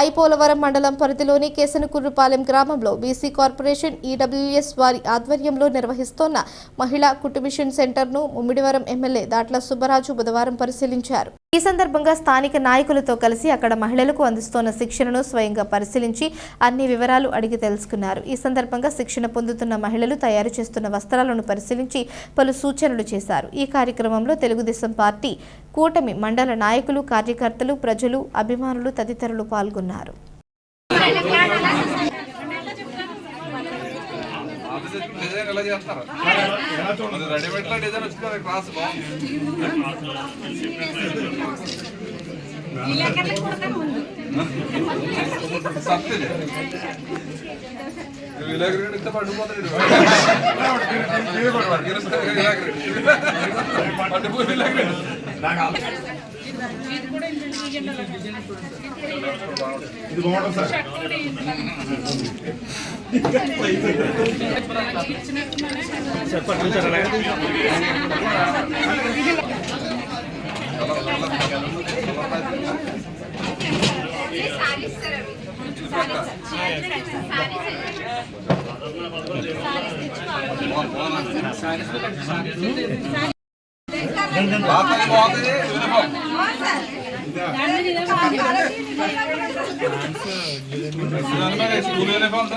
ఐపోలవరం మండలం పరిధిలోని కేసనకుర్రుపాలెం గ్రామంలో బీసీ కార్పొరేషన్ ఈడబ్ల్యూఎస్ వారి ఆధ్వర్యంలో నిర్వహిస్తోన్న మహిళా కుటుంబిషన్ సెంటర్ను ముమ్మిడివరం ఎమ్మెల్యే దాట్ల సుబ్బరాజు బుధవారం పరిశీలించారు. ఈ సందర్భంగా స్థానిక నాయకులతో కలిసి అక్కడ మహిళలకు అందిస్తోన్న శిక్షణను స్వయంగా పరిశీలించి అన్ని వివరాలు అడిగి తెలుసుకున్నారు. ఈ సందర్భంగా శిక్షణ పొందుతున్న మహిళలు తయారు చేస్తున్న వస్త్రాలను పరిశీలించి పలు సూచనలు చేశారు. ఈ కార్యక్రమంలో తెలుగుదేశం పార్టీ కూటమి మండల నాయకులు కార్యకర్తలు ప్రజలు అభిమానులు తదితరులు పాల్గొన్నారు. డిజైన్ ఎలా చేస్తారు రెడీమేడ్లో డిజైన్ వచ్చింది? క్లాస్ బాగుంది. సత్యది. విలేకరుడు ఇంత పడిపోతాడు పడిపోయి విలేకరుడు ఇది బాగుంటుంది సార్. బాగా బాగుంది యూనిఫామ్ స్కూల్ యూనిఫామ్